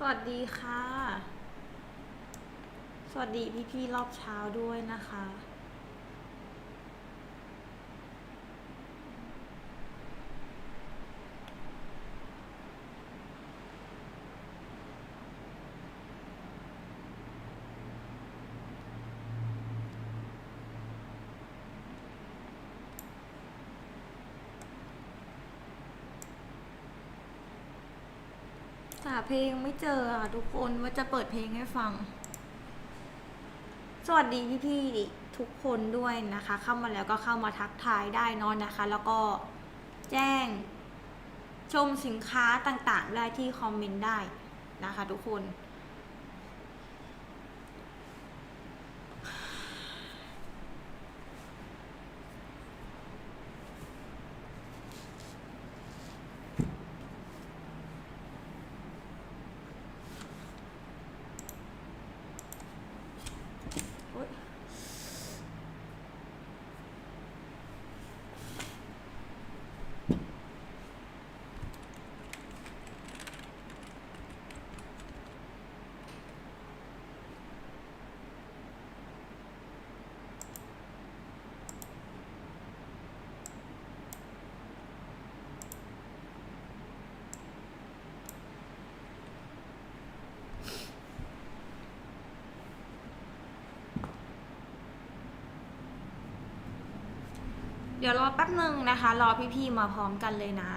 สวัสดีค่ะ สวัสดีพี่ๆรอบเช้าด้วยนะคะาเพลงไม่เจออะทุกคนว่าจะเปิดเพลงให้ฟัง สวัสดีพี่ๆทุกคนด้วยนะคะ เข้ามาแล้วก็เข้ามาทักทายได้นอนนะคะ แล้วก็แจ้งชมสินค้าต่างๆ ได้ที่คอมเมนต์ได้นะคะ ทุกคน โอ๊ยเดี๋ยวรอแป๊บหนึ่งนะคะ รอพี่ๆมาพร้อมกันเลยนะ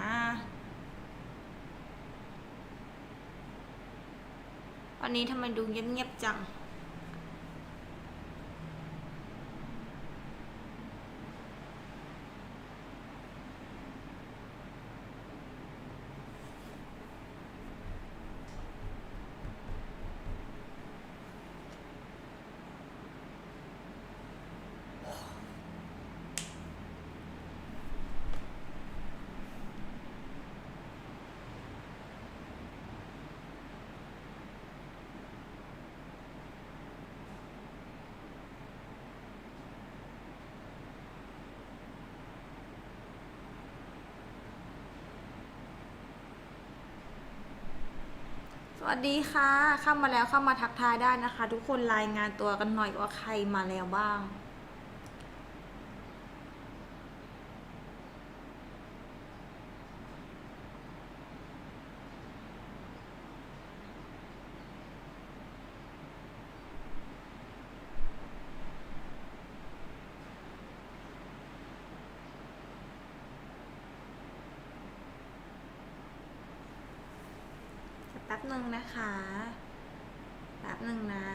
วันนี้ทำไมดูเงียบๆจัง วัสดีค่ะ เข้ามาแล้วเข้ามาทักทายได้นะคะ ทุกคนรายงานตัวกันหน่อยว่าใครมาแล้วบ้าง แป๊บหนึ่งนะคะ แป๊บหนึ่งนะ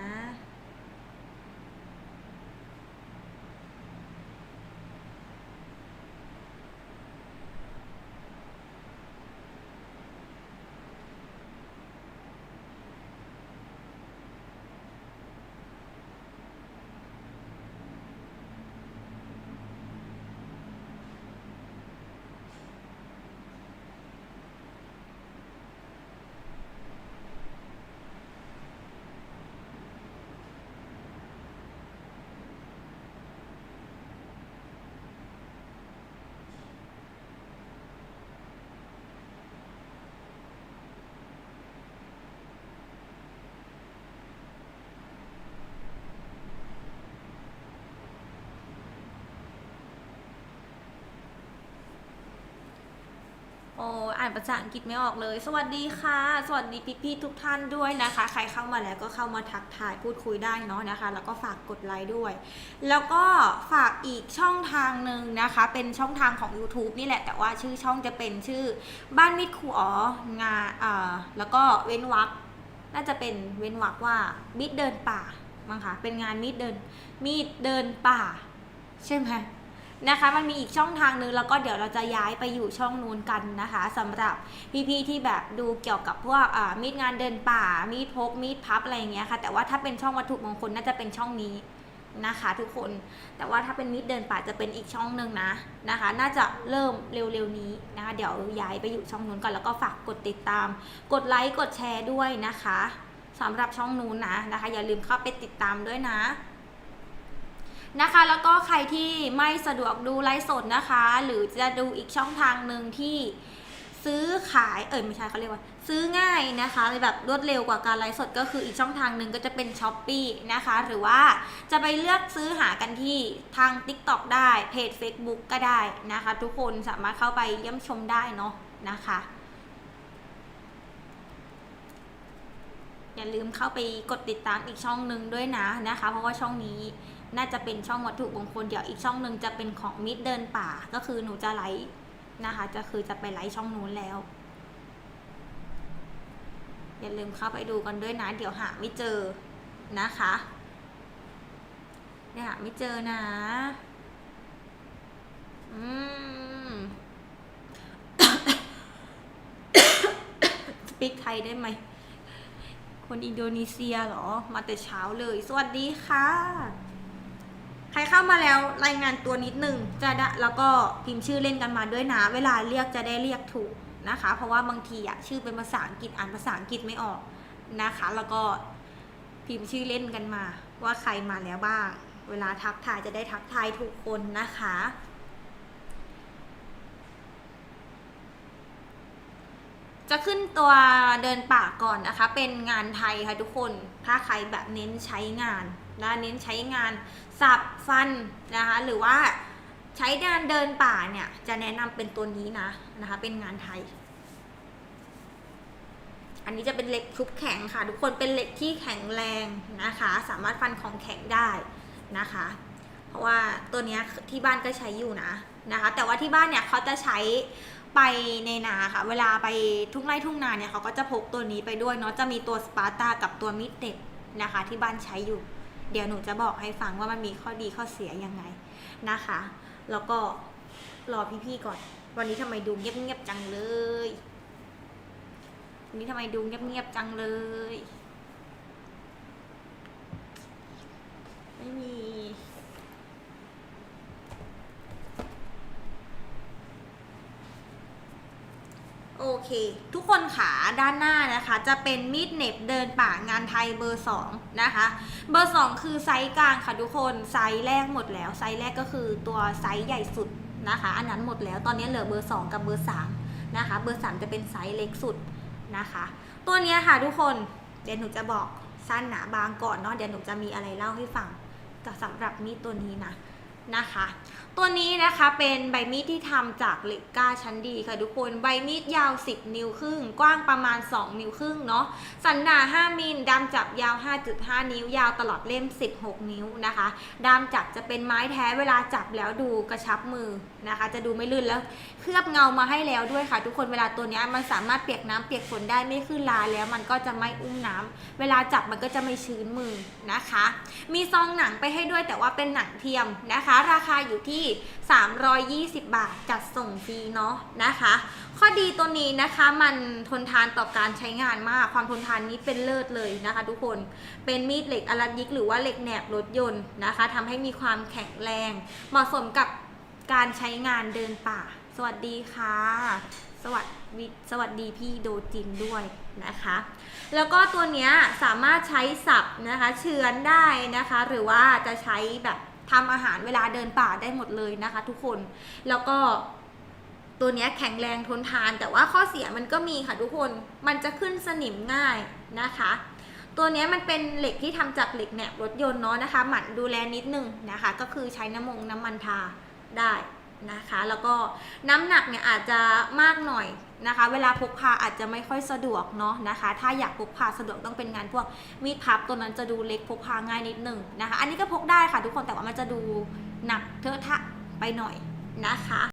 โอ่านภาษาอังกฤษไม่ออกเลย สวัสดีค่ะ สวัสดีพี่ๆทุกท่านด้วยนะคะ ใครเข้ามาแล้วก็เข้ามาทักทายพูดคุยได้เนาะนะคะ แล้วก็ฝากกดไลค์ด้วย แล้วก็ฝากอีกช่องทางหนึ่งนะคะ เป็นช่องทางของ YouTube นี่แหละ แต่ว่าชื่อช่องจะเป็นชื่อบ้านมิดครูอ๋องาอ่าแล้วก็เว้นวรรคน่าจะเป็นเว้นวรรคว่ามิดเดินป่ามั้งคะเป็นงานมิดเดินมีดเดินป่า ใช่ไหม นะคะ มันมีอีกช่องทางนึงแล้วก็เดี๋ยวเราจะย้ายไปอยู่ช่องนู้นกันนะคะสำหรับพี่ๆที่แบบดูเกี่ยวกับพวกมีดงานเดินป่า มีดพก มีดพับอะไรอย่างเงี้ยค่ะ แต่ว่าถ้าเป็นช่องวัตถุมงคลน่าจะเป็นช่องนี้นะคะทุกคน แต่ว่าถ้าเป็นมีดเดินป่าจะเป็นอีกช่องหนึ่งนะนะคะ น่าจะเริ่มเร็วๆนี้นะคะ เดี๋ยวย้ายไปอยู่ช่องนู้นก่อนแล้วก็ฝากกดติดตาม กดไลค์ กดแชร์ด้วยนะคะสำหรับช่องนู้นนะนะคะ อย่าลืมเข้าไปติดตามด้วยนะ นะคะ แล้วก็ใครที่ไม่สะดวกดูไลฟ์สดนะคะ หรือจะดูอีกช่องทางหนึ่งที่ซื้อขายเออไม่ใช่เขาเรียกว่า ซื้อง่ายนะคะแบบรวดเร็วกว่าการไลฟ์สดก็คืออีกช่องทางหนึ่งก็จะเป็นช้อปปีนะคะ หรือว่าจะไปเลือกซื้อหากันที่ทาง TikTok ได้เพจ Facebook ก็ได้นะคะ ทุกคนสามารถเข้าไปเยี่ยมชมได้เนาะนะคะ อย่าลืมเข้าไปกดติดตามอีกช่องหนึ่งด้วยนะนะคะ เพราะว่าช่องนี้ น่าจะเป็นช่องวัตถุมงคลเดี๋ยวอีกช่องหนึ่งจะเป็นของมิดเดินป่าก็คือหนูจะไลฟ์นะคะ จะคือจะไปไลฟ์ช่องนู้นแล้ว อย่าลืมเข้าไปดูกันด้วยนะ เดี๋ยวหาไม่เจอนะคะเนี่ยหาไม่เจอนะอืมสปิกไทยได้ไหมคนอินโดนีเซียเหรอ มาแต่เช้าเลย สวัสดีค่ะ มาแล้วรายงานตัวนิดนึงจะได้แล้วก็พิมพ์ชื่อเล่นกันมาด้วยนะ เวลาเรียกจะได้เรียกถูกนะคะ เพราะว่าบางทีอะชื่อเป็นภาษาอังกฤษอ่านภาษาอังกฤษไม่ออกนะคะ แล้วก็พิมพ์ชื่อเล่นกันมา ว่าใครมาแล้วบ้าง เวลาทักทายจะได้ทักทายถูกคนนะคะ จะขึ้นตัวเดินป่าก่อนนะคะ เป็นงานไทยค่ะทุกคน ถ้าใครแบบเน้นใช้งานนะเน้นใช้งานสับฟันนะคะ หรือว่าใช้งานเดินป่าเนี่ยจะแนะนำเป็นตัวนี้นะนะคะ เป็นงานไทย อันนี้จะเป็นเหล็กชุบแข็งค่ะ ทุกคนเป็นเหล็กที่แข็งแรงนะคะ สามารถฟันของแข็งได้นะคะ เพราะว่าตัวนี้ที่บ้านก็ใช้อยู่นะ นะคะ แต่ว่าที่บ้านเนี่ยเขาจะใช้ไปในนาค่ะ เวลาไปทุ่งไร่ทุ่งนาเนี่ยเขาก็จะพกตัวนี้ไปด้วยเนาะ จะมีตัวสปาร์ตากับตัวมิดเด็ดนะคะ ที่บ้านใช้อยู่ เดี๋ยวหนูจะบอกให้ฟังว่ามันมีข้อดีข้อเสียยังไงนะคะ แล้วก็รอพี่ๆก่อน วันนี้ทำไมดูเงียบๆจังเลย วันนี้ทำไมดูเงียบๆจังเลย ไม่มี โอ เค ทุกคนขาด้านหน้านะคะ จะเป็นมีดเน็บเดินป่างานไทยเบอร์ 2 นะคะ เบอร์ 2 คือไซส์กลางค่ะทุกคนไซส์แรกหมดแล้ว ไซส์แรกก็คือตัวไซส์ใหญ่สุดนะคะ อันนั้นหมดแล้วตอนนี้เหลือเบอร์ 2 กับเบอร์ 3 นะคะ เบอร์ 3 จะเป็นไซส์เล็กสุดนะคะ ตัวนี้ค่ะทุกคนเดี๋ยวหนูจะบอกสั้นหนาบางก่อนเนาะเดี๋ยวหนูจะมีอะไรเล่าให้ฟังสำหรับมีดตัวนี้นะ นะคะ ตัวนี้นะคะเป็นใบมีดที่ทำจากเหล็กก้าชั้นดีค่ะทุกคน ใบมีดยาว 10 นิ้วครึ่ง กว้างประมาณ 2 นิ้วครึ่งเนาะ สันหนา5มิลดำจับยาว 5.5 นิ้วยาวตลอดเล่ม 16 นิ้วนะคะดำจับจะเป็นไม้แท้เวลาจับแล้วดูกระชับมือนะคะ จะดูไม่ลื่นแล้ว เคลือบเงามาให้แล้วด้วยค่ะ ทุกคน เวลาตัวนี้มันสามารถเปียกน้ำเปียกฝนได้ไม่ขึ้นลาแล้ว มันก็จะไม่อุ้มน้ำเวลาจับมันก็จะไม่ชื้นมือนะคะ มีซองหนังไปให้ด้วยแต่ว่าเป็นหนังเทียมนะคะราคาอยู่ที่ 320 บาท จัดส่งฟรีเนาะนะคะ ข้อดีตัวนี้นะคะมันทนทานต่อการใช้งานมาก ความทนทานนี้เป็นเลิศเลยนะคะ ทุกคน เป็นมีดเหล็กอลัดยิกหรือว่าเหล็กแหนบรถยนต์นะคะทำให้มีความแข็งแรง เหมาะสมกับการใช้งานเดินป่า สวัสดีค่ะ สวัสดีสวัสดีพี่โดจินด้วยนะคะ แล้วก็ตัวเนี้ยสามารถใช้สับนะคะเฉือนได้นะคะ หรือว่าจะใช้แบบ ทำอาหารเวลาเดินป่าได้หมดเลยนะคะ ทุกคนแล้วก็ตัวนี้แข็งแรงทนทาน แต่ว่าข้อเสียมันก็มีค่ะทุกคนมันจะขึ้นสนิมง่ายนะคะ ตัวนี้มันเป็นเหล็กที่ทำจากเหล็กแหนบรถยนต์เนาะนะคะ หมั่นดูแลนิดนึงนะคะ ก็คือใช้น้ำมงน้ำมันทาได้ นะคะ แล้วก็น้ำหนักเนี่ยอาจจะมากหน่อยนะคะ เวลาพกพาอาจจะไม่ค่อยสะดวกเนาะนะคะ ถ้าอยากพกพาสะดวกต้องเป็นงานพวกมีดพับตัวนั้นจะดูเล็กพกพาง่ายนิดหนึ่งนะคะ อันนี้ก็พกได้ค่ะทุกคนแต่ว่ามันจะดูหนักเทอะทะไปหน่อยนะคะ